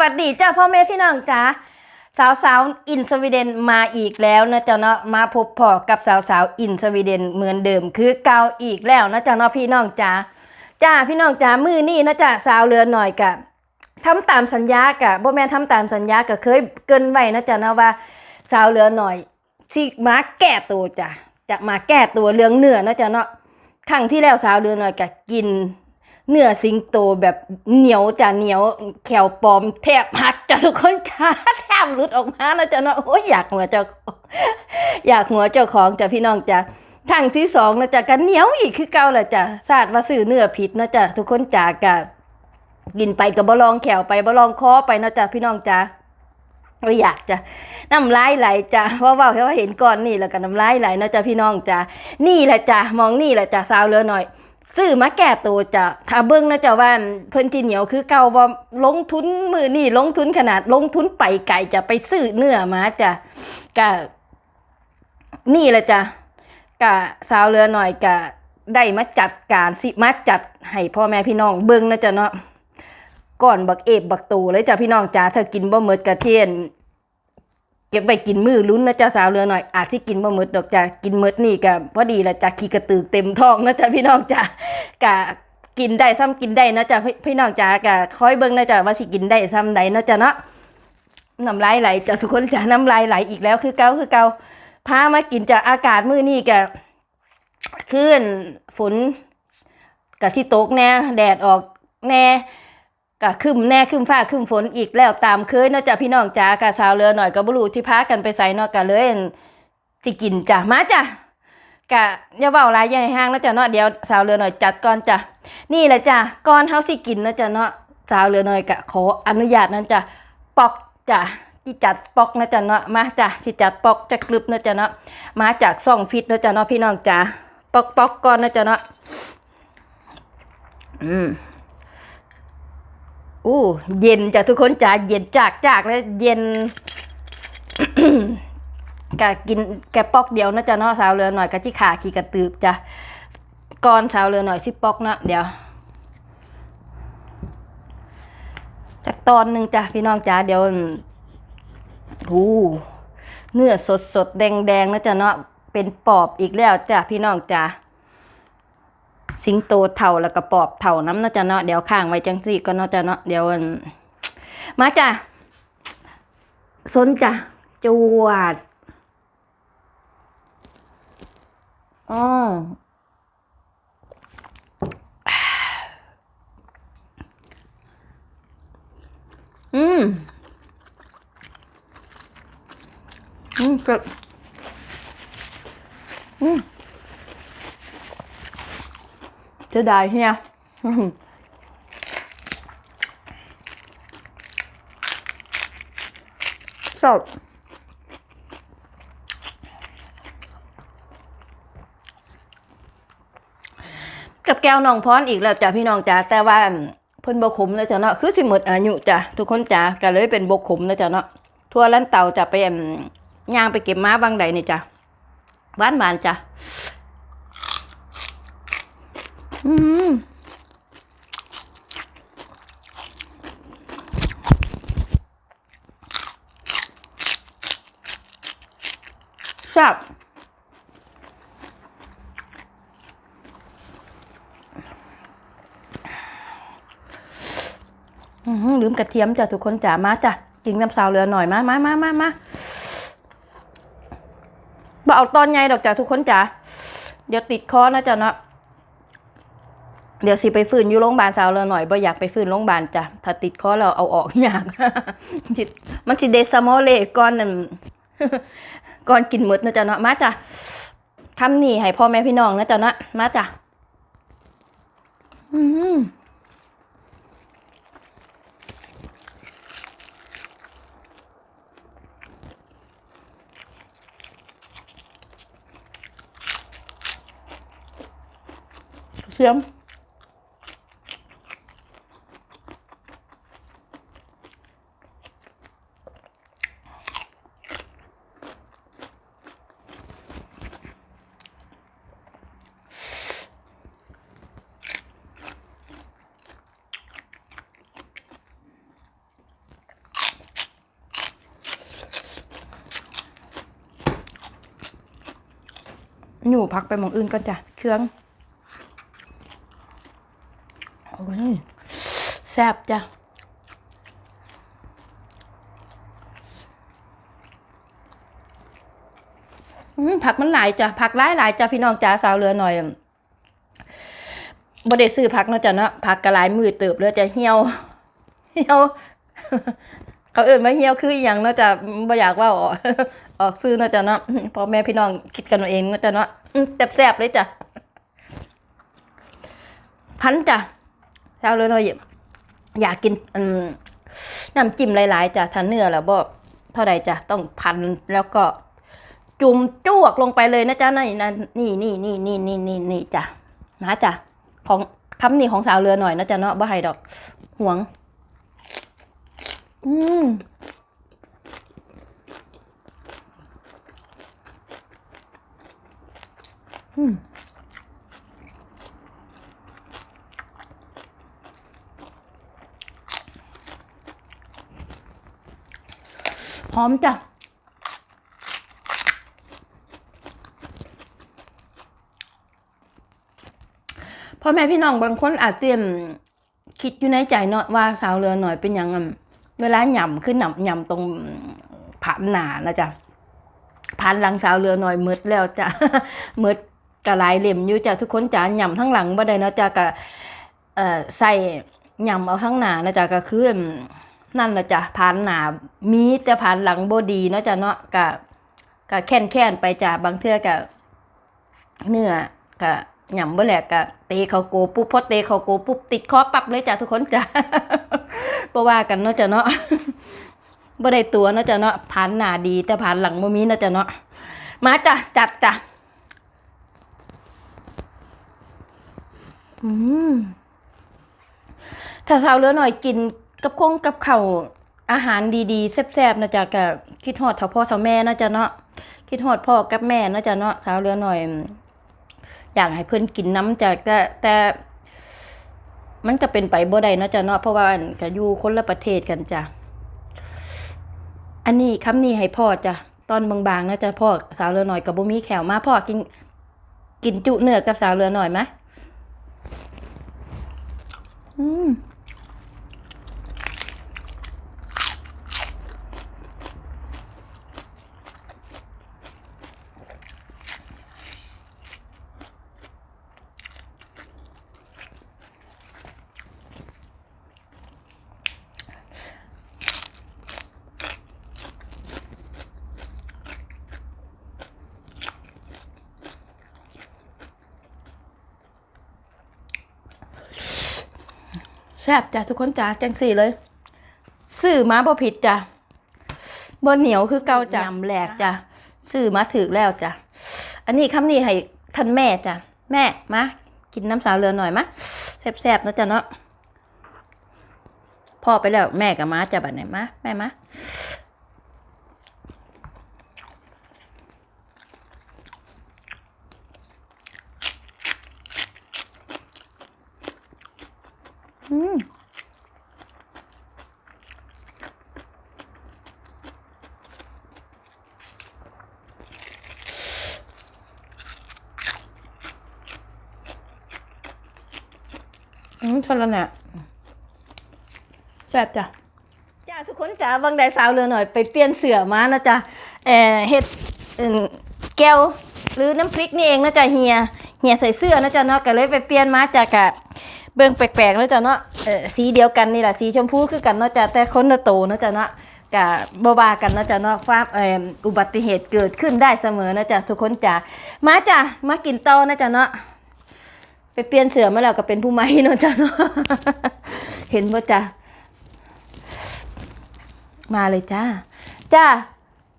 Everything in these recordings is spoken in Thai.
วัสดีจ้าพ่อแม่พี่น้องจ้าสาวสาวอินสวีเดนมาอีกแล้วนะเจ้าเนาะมาพบพอกับสาวสาวอินสวีเดนเหมือนเดิมคือเก่าอีกแล้วนะเจ้าเนาะพี่น้องจ้าจ้าพี่น้องจ้ามือนี่นะจ้าสาวเรือหน่อยกะทำตามสัญญากะบ่แม่ทำตามสัญญากะเคยเกินไว้นะจ้าเนาะว่าสาวเรือหน่อยสิมาแก้ตัวจ้ะจะมาแก้ตัวเรื่องเนื้อนะจ้าเนาะครั้งที่แล้วสาวเรือหน่อยกะกิน เนื้อสิงโตแบบเหนียวจ้ะเหนียวแขวปลอมแทบหักจ้ะทุกคนจ้าแทบหลุดออกมาแล้วจ้ะเนาะโอ้ยอยากหัวเจ้าอยากหัวเจ้าของจ้ะพี่น้องจ้ะทางที่สองนะจะกันเหนียวอีกคือเก่าแหละจ้ะศาสตร์ว่าซื้อเนื้อผิดนะจะทุกคนจ้ากะกินไปกับบลองแขวไปบลองคอไปนะจะพี่น้องจ้ะโอ้ยอยากจะน้ำลายไหลจ้ะเพราะว่าเห็นก่อนนี่แล้วก็น้ำลายไหลนะจ๊ะพี่น้องจ้ะนี่แหละจ้ะมองนี่แหละจ้ะสาวเรือหน่อย ซื้อมาแก่ตัวจะถ้าเบิ่งนะจ๊ะว่าเพิ่นที่เหนียวคือเก่าบ่ลงทุนมือนี่ลงทุนขนาดลงทุนไปไก่จะไปซื้อเนื้อมาจะก็นี่แหละจ้ะก็สาวเรือหน่อยก็ได้มาจัดการสิมาจัดให้พ่อแม่พี่น้องเบิ่งนะจ๊ะเนาะก่อนบักเอบบักตูเลยจ้ะพี่น้องจ้าถ้ากินบ่หมดกระเทียน เก็บไปกินมือลุ้นนะจ๊ะสาวเรือหน่อย อาจที่กินบ่หมดดอกจ้ะกินหมดนี่ก็พอดีละจ้ะขี้กระตือเต็มท้องนะจ๊ะพี่น้องจ้ะกะกินได้ซ้ำกินได้นะจ๊ะพี่พี่น้องจ้ะกะคอยเบิ่งนะจ๊ะว่าสิกินได้ซ้ำใดนะจ๊ะเนาะน้ำลายไหลจ้ะทุกคนจ้ะน้ำลายไหลอีกแล้วคือเกาคือเกาพามากินจ้ะอากาศมือนี้ก็ขึ้นฝนกะที่ตกแน่แดดออกแน่ ก็คึมแน่คึมฟ้าคึมฝนอีกแล้วตามเคยเนาะจ้ะพี่น้องจ้ากะสาวเรือหน่อยก็บ่รู้ที่พากันไปไสเนาะก็เลยสิกินจ้ะมาจ้ะกะอย่าเว้าลายอย่ห้างนะจ้ะเนาะเดี๋ยวสาวเรือหน่อยจัดก่อนจ้ะนี่แหละจ้ะก่อนเฮาสิกินนะจ้ะเนาะสาวเรือหน่อยก็ขออนุญาตนั้นจ้ะปอกจ้ะที่จัดปอกนะจ้ะเนาะมาจ้ะที่จัดปอกจะกลึบนะจ้ะเนาะมาจากซ่องฟิตนะจ้ะเนาะพี่น้องจ้ะปอกปอกก่อนนะจ้ะเนาะอืม อู้เย็นจ้ะทุกคนจ้ะเย็นจากจากแล้วเย็นกะกินแกปอกเดียวนะจ๊ะเนาะสาวเรือหน่อยกะที่ขาขี่กระตือกจ้ะก่อนสาวเรือหน่อยสิปอกนะเดี๋ยวจากตอนหนึ่งจ้ะพี่น้องจ้ะเดี๋ยวหูเนื้อสดสดแดงแดงนะจ๊ะเนาะเป็นปอบอีกแล้วจ้ะพี่น้องจ้ะ สิงโตเท่าแล้วก็ปอบเท่าน้ำเนาะจ้ะเนาะเดี๋ยวข้างไว้จังสี่ก็เนาะจ้ะเนาะเดี๋ยวมาจ้ะสนจ้ะจวดอ๋ออืม อืมกิดอืม เสียดายเฮียอื้อหือชอบกับแก้วน้องพรอีกแล้วจ้ะพี่น้องจ้ะแต่ว่าเพิ่นบกขมนะจ้ะเนาะคือสิหมดอายุจ้ะทุกคนจ้ะก็เลยเป็นบกขมนะจ้ะเนาะทั่วล้านเต่าจะไปอั่นย่างไปเก็บม้าบางใดนี่จ้ะบ้านบานจ้ะ อืมแซ่บอื้อหือลืมกระเทียมจ้ะทุกคนจ๋ามาจ้ะจิงน้ำสาวเรือหน่อยมามามามามาบ่เอาตอนไงดอกจ้ะทุกคนจ๋าเดี๋ยวติดคอนะจ๊ะเนาะ เดี๋ยวสิไปฟื้นอยู่โรงพยาบาลสาวเลยหน่อยบ่อยากไปฟื้นโรงพยาบาลจ้ะถ้าติดคอแล้วเอาออกอยากมันสิเดซามอเลก่อนนั่นก่อนกินหมดนะจ๊ะเนาะมาจ้ะคำนี้ให้พ่อแม่พี่น้องนะจ๊ะเนาะมาจ้ะอืมเสียม หนูพักไปมองอื่นก่อนจ้ะเชื่องโอ้ยแซ่บจ้ะอืมผักมันหลายจ้ะผักหลายหลายจ้ะพี่น้องจ๋าสาวเรือหน่อยบ่ได้ซื้อผักเนาะจ้ะเนาะผักกระลายมือเติบเลยจะเหี่ยวเหี่ยวเขาเอื่นมาเหี่ยวคืออย่างเนาะจ้ะบ่อยากว่าอ๋อ ออกซื้อเนะจ้ะเนาะพ่อแม่พี่น้องคิดกันเองเนะจ้ะเนาะแซ่บๆเลยจ้ะพันจ้ะสาวเรือหน่อยอยากกินน้ำจิ้มหลายๆจ้ะถ้าเนื้อแล้วบ่เท่าใดจ้ะต้องพันแล้วก็ จุ่มจวกลงไปเลยนะจ๊ะนี่นะนี่นี่นี่นี่นี่นี่นี่จ้ะนะจ้ะของคำนี้ของสาวเรือหน่อยนะจ๊ะเนาะบ่ให้ดอกห่วง อืมอืม หอมจ้ะพ่อแม่พี่น้องบางคนอาจเตรียมคิดอยู่ในใจเนาะว่าสาวเรือหน่อยเป็นย่างอืมเวลาหย่ำขึ้นหย่ำหย่ำตรงผ่านหนานะจ๊ะผ่านหลังสาวเรือหน่อยมืดแล้วจ้ะมืด กระลายเหลี่ยมอยู่จ้ะทุกคนจ้ะหย่ำทั้งหลังบ่ได้เนาะจ้ะก็เอ่อใส่หย่ำเอาทั้งหนานะจ๊ะก็คืออืมนั่นละจ้ะผ่านหนามีแต่ผ่านหลังบ่ดีเนาะจ้ะเนาะก็ก็แค้นแค้นๆไปจ้ะบางเทื่อก็เนื้อก็หย่ำบ่แหลกกะเตะเขาโกปุ๊บพอเตะเขาโกปุ๊บติดคอปับเลยจ้ะทุกคนจ้ะบ่ว่ากันเนาะจ้ะเนาะบ่ได้ตัวเนาะจ้ะเนาะผ่านหน้าดีแต่ผ่านหลังบ่มีเนาะจ้ะเนาะมาจ้ะจัดจ้ะอืม ถ้าสาวเลือหน่อยกินกับคงกับข้าวอาหารดีๆแซ่บๆนะจ๊ะก็คิดฮอดเท่าพ่อเท่าแม่นาะจ้ะเนาะคิดฮอดพ่อกับแม่นาะจ้ะเนาะสาวเลือหน่อย อยากให้เพื่อนกินน้ำจากแต่แต่ มันก็เป็นไปบ่ได้นาะจ้ะเนาะเพราะว่าอันก็อยู่คนละประเทศกันจ้ะอันนี้คำนี้ให้พ่อจ้ะตอนบางๆนะจ้ะพ่อสาวเรือหน่อยกับบ่มีแขวมาพ่อกินกินจุเนื้อกับสาวเรือหน่อยไหม อื แซ่บจ้ะทุกคนจ้ะจังสี่เลยซื้อมาบ่ผิดจ้ะบ่เหนียวคือเก่าจ้ะยำแหลกจ้ะซื้อมาถือแล้วจ้ะอันนี้คำนี้ให้ท่านแม่จ้ะแม่มากินน้ำสาวเรือหน่อยมะแซ่บๆเนาะจ้ะเนาะพ่อไปแล้วแม่กับม้าจะบัดไหนมาแม่มาอืม อืมชนล้วเนี่ยแซ่บจ้ะจ้าทุกคนจ้าบางใดสาวเรือหน่อยไปเปลี่ยนเสือมานะจ๊ะเอ่อเห็ดเอิ่มแก้วหรือน้ำพริกนี่เองนะจ๊ะเฮียเฮียใส่เสื้อนะจ๊ะเนาะก็เลยไปเปลี่ยนมาจากกะเบิ่งแปลกๆนะจ๊ะเนาะเออสีเดียวกันนี่แหละสีชมพูคือกันเนาะจ๊ะแต่คนละโตนะจ๊ะเนาะกะบบากันนะจ๊ะเนาะความเอ่ออุบัติเหตุเกิดขึ้นได้เสมอนะจ๊ะทุกคนจ้ามาจ้ะมากินเต้านะจ๊ะเนาะ ไปเปลี่ยนเสือมาแล้วก็เป็นผู้ใหม่เนาะจ้ะเนาะเห็นป่จ้ะมาเลยจ้า จ้า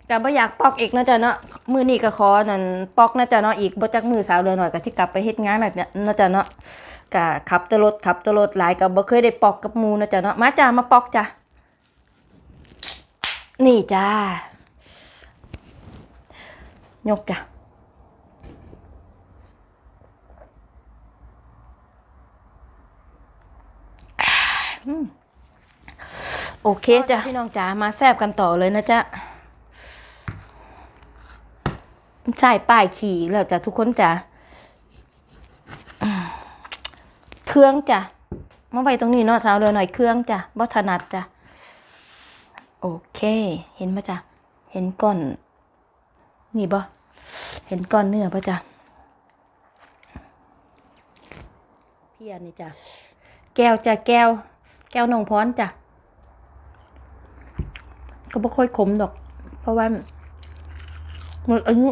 ก็บ่อยากปอกอีกเนาะจ้ะเนาะมือนี้ก็ขอนั่นปอกนะจ้ะเนาะอีกบ่จักมือสาวเลยหน่อยก็สิกลับไปเฮ็ดงานน่ะเนี่ยเนาะจ้ะเนาะก็ขับแตรถขับแตรถหลายก็บ่เคยได้ปอกกับหมู่นะจ้ะเนาะมาจ้ามาปอกจ้ะนี่จ้ายกจ้ะ โอเคจ้ะพี่น้องจ๋ามาแซบกันต่อเลยนะจ๊ะใช่ป้ายขี่อีกแล้วจ้ะทุกคนจ้ะเครื่องจ้ะมาไว้ตรงนี้เนาะสาวเรือหน่อยเครื่องจ้ะบ่ถนัดจ้ะโอเค เห็นปะจ้ะเห็นก้อนนี่บ่เห็นก้อนเนื้อปะจ้ะเพียนี่จ้ะแก้วจ้ะแก้ว แก้วนงพรจ้ะก็บ่ค่อยขมดอก เพราะว่าหมดอายุ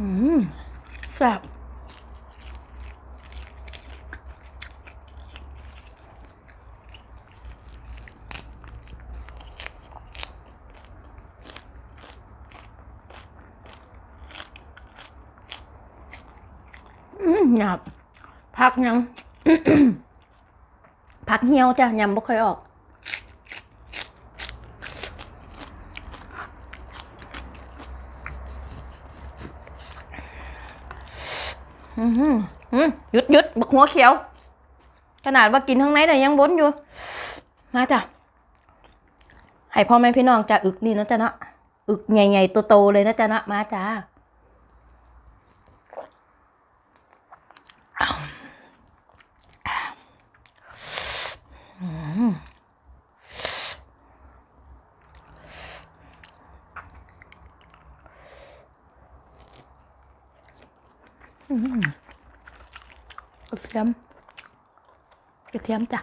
อืมแซ่บับ พักยังพักเหี่ยวจ้ะยำบ่ค่อยออกอือหืออืมหยุดหยุดบักหัวเขียว ขนาดว่ากินข้างในแต่ยังบนอยู่ มาจ้ะ ให้พ่อแม่พี่น้องจะอึกนี่นะจ๊ะนะ อึกใหญ่ๆโตๆเลยนะจ๊ะนะ มาจ้าอืมกระเทียมกระเทียมจ้ะ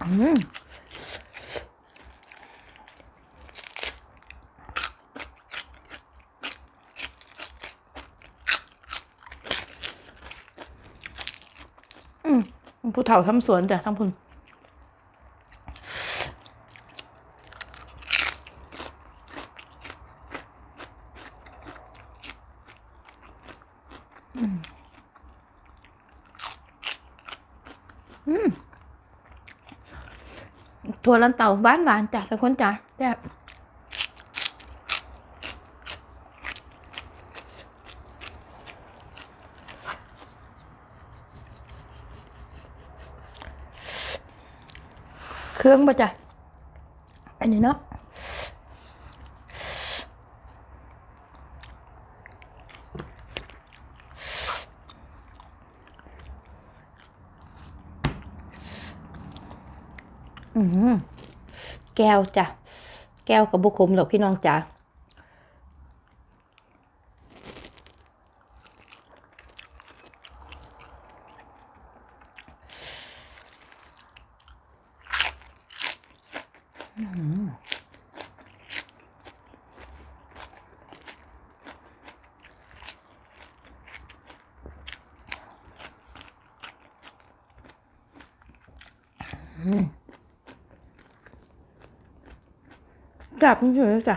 อืมผู้เฒ่าทำสวนจ้ะทั้งพุ่ ถั่วลันเต่าบ้านหวานจ้ะทุกคนจ้ะแซ่บเครื่องป่ะจ้ะอันนี้เนาะอืม แก้วจ้ะ แก้วกับบุคมดอกพี่น้องจ้ะอืม กลับนี่เลยจ้ะ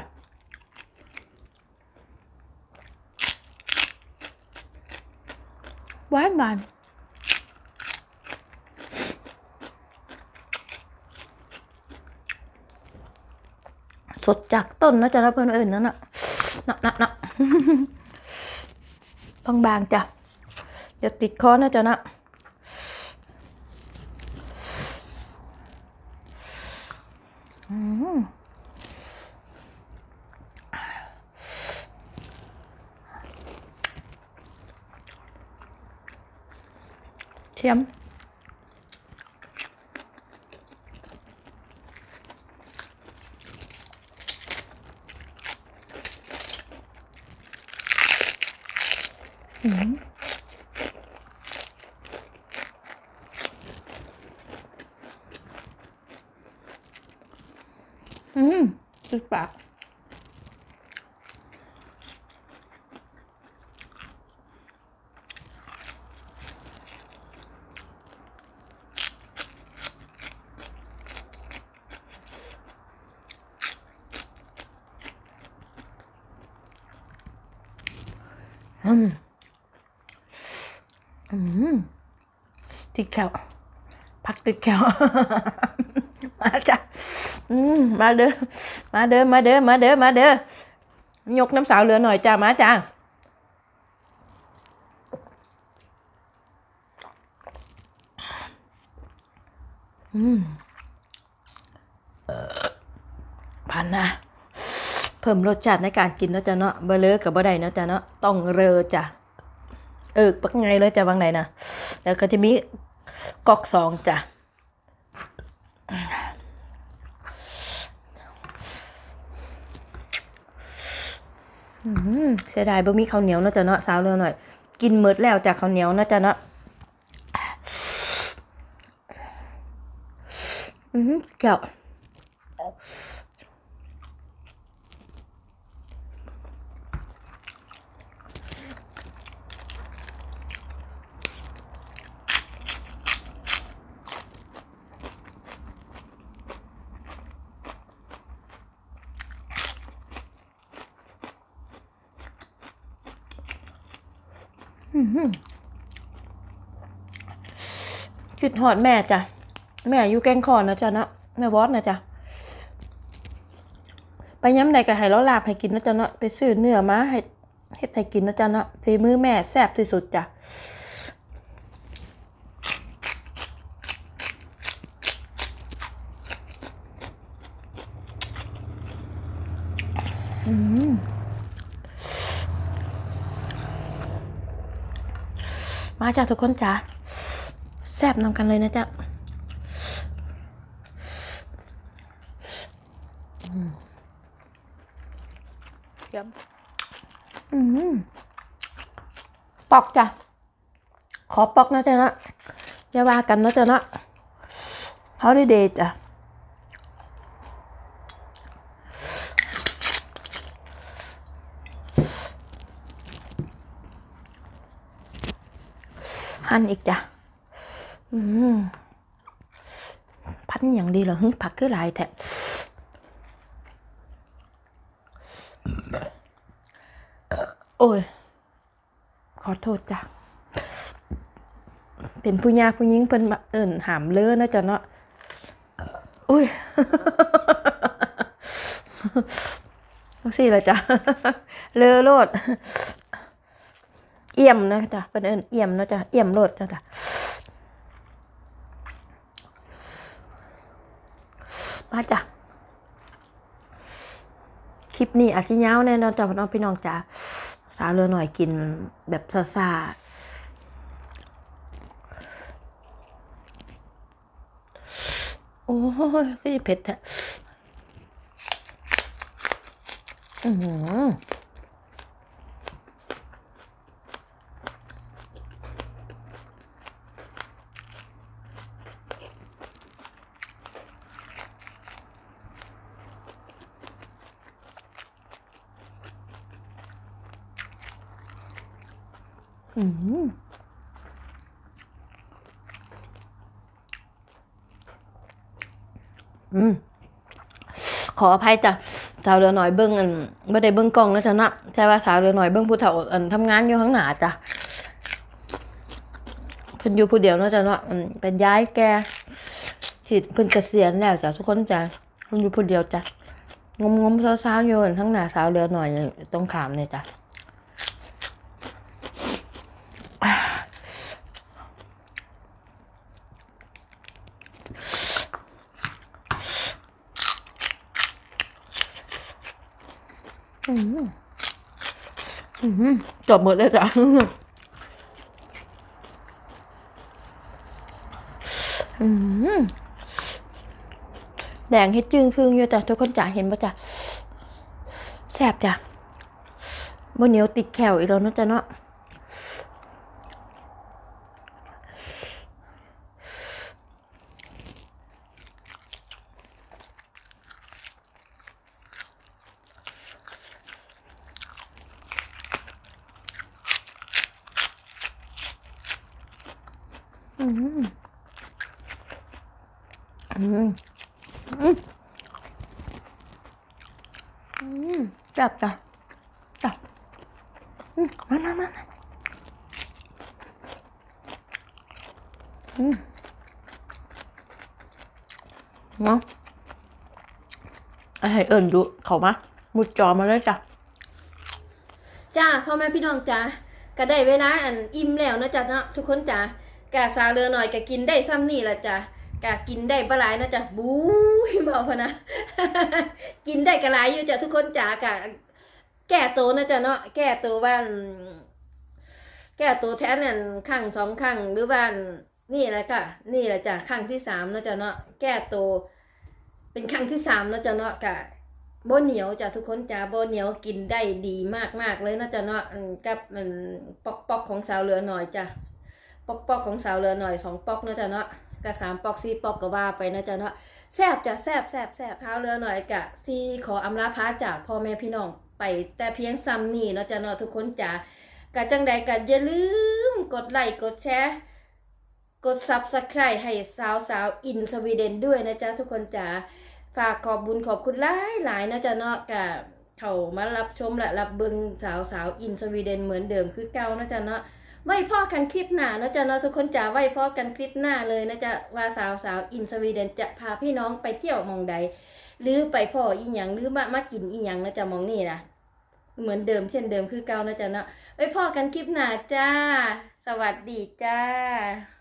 หวานหวานสดจากต้นนะจ๊ะแล้วเพื่อนเอิญนั่นน่ะนะนะนะบางๆจ้ะอย่าติดคอนะจ๊ะนะอืม เทียม อืมอืมจุดปาก อืมอืมติดแก้วพักติดแขวมาจ้ะอืมมาเด้อมาเด้อมาเด้อมาเด้อมาเด้อยกน้ำสาวเหลือหน่อยจ้ามาจ้าอืมเอ่อพันนะ เพิ่มรสชาติในการกินแล้วจ้ะเนาะเบลเลอกับบ่ได้เนาะจ้ะเนาะต้องเรอจ้ะเออปักไงเลยจ้ะบางไหนนะแล้วก็จะมีกอกสองจ้ะเสียดายบ่มีข้าวเหนียวเนาะจ้ะเนาะสาวเร็วหน่อย กินหมดแล้วจากข้าวเหนียวเนาะจ้ะเนาะอืมแก้ว คิดหอดแม่จ้ะ แม่อยู่แกงคอนนะจ๊ะนะแม่วอสนะจ้ะไปย้ำใดก็ให้เราลาบให้กินนะจ๊ะเนาะไปซื้อเนื้อมาให้เฮ็ดให้กินนะจ๊ะเนาะฝีมือแม่แซ่บที่สุดจ้ะ มาจ้ะทุกคนจ้ะแซ่บนำกันเลยนะจ๊ะเยี่ยมอืมปอกจ้ะ ขอปอกนะจ๊ะนะอย่าว่ากันนะจ๊ะนะฮอลิเดย์จ้ะ หั่นอีกจ้ะอืมพันอย่างดีเหรอฮึผักคือหลายแท้โอ้ย ขอโทษจ้ะ เป็นผู้ยาผู้หญิงเพิ่นเอิ่นหามเลือนะจ๊ะเนาะอุ้ยจังซี่ละจ้ะเลอโลด เอี่ยมนะจ๊ะเป็นเอิ้นเอี่ยมนะจ๊ะเอี่ยมโลดนะจ๊ะมาจ้ะคลิปนี้อาจจะยาวแน่นอนจ้ะพี่น้องพี่น้องจ้ะสาวเรือหน่อยกินแบบซาซาโอ้ยก็เผ็ดอะอือ อืมอืมขออภัยจ้ะสาวเรือหน่อยเบิ้งอันไม่ได้เบิ้งกล้องนะจ๊ะนะใช่ว่าสาวเรือหน่อยเบิ้งผู้เฒ่าอันทำงานอยู่ข้างหน้าจ้ะเพิ่นอยู่ผู้เดียวนะจ้ะเนาะเป็นย้ายแกที่เพิ่นเกษียณแล้วจ้ะทุกคนจ้ะเพิ่นอยู่ผู้เดียวจ้ะงมงมๆเช้าๆอยู่ทั้งหน้าสาวเรือหน่อยตรงขามเลยจ้ะอืมอืม จบหมดเลยจ้ะแดงเฮ็ดจึงคืงอยู่จ้ะทุกคนจ๋าเห็นปะจ้ะแสบจ้ะบนเหนียวติดแขวอีกแล้วนะจ้ะเนาะ อืมอืมอืมอืมแซ่บจ้ะจ้ะอืมมามามามาอืมเนาะไอ้เอิญดูเขามามุดจอมาเลยจ้ะจ้าพ่อแม่พี่น้องจ้าก็ได้เวลาอันอิ่มแล้วนะจ๊ะเนาะทุกคนจ้า กะสาวเรือหน่อยก็กินได้ซ้ำนี่ละจ้ะกะกินได้บ่หลนะจ๊ะบู๊ยเบาพนะ กินได้ก็หลายอยู่จ้ะทุกคนจ้ากะแก้ตัวนะจ๊ะเนาะแก้ตัวว่านแก้ตัวแท้เนี่ยครั้งสองครั้งหรือว่านนี่แหละค่ะนี่แหละจ้ะครั้งที่สามนะจ๊ะเนาะแก้ตัวเป็นครั้งที่สามนะจ๊ะเนาะกะโบเหนียวจ้ะทุกคนจ้าโบเหนียวกินได้ดีมากมากๆเลยนะจ๊ะเนาะกับมันปอกปอกของสาวเหลือหน่อยจ้ะ ปอกปอกของสาวเหลือหน่อยสองปอกนะจ๊ะเนาะกับสามปอกสี่ปอกก็ว่าไปนะจ๊ะเนาะแซบจะแซบแซบแซบสาวเหลือหน่อยกะที่ขออำลาพาจากพ่อแม่พี่น้องไปแต่เพียงซ้ำนี่นะจ๊ะเนาะทุกคนจ้ากะจังใดกะอย่าลืมกดไลค์กดแชร์กด subscribe ให้สาวสาวอินสวีเดนด้วยนะจ๊ะทุกคนจ้าฝากขอบบุญขอบคุณหลายหลายๆนะจ๊ะเนาะกะเขามารับชมและรับเบิงสาวสาวอินสวีเดนเหมือนเดิมคือเก่านะจ๊ะเนาะ ไว้พ่อกันคลิปหน้านะจ๊ะเนาะทุกคนจ๋าไว้พ่อกันคลิปหน้าเลยนะจ๊ะว่าสาวสาวอินสวีเดนจะพาพี่น้องไปเที่ยวมองใด หรือไปพ่ออีหยังหรือมามากินอีหยังนะจ๊ะมองนี่นะเหมือนเดิมเช่นเดิมคือเก่านะจ๊ะเนาะไว้พ่อกันคลิปหน้าจ้า สวัสดีจ้า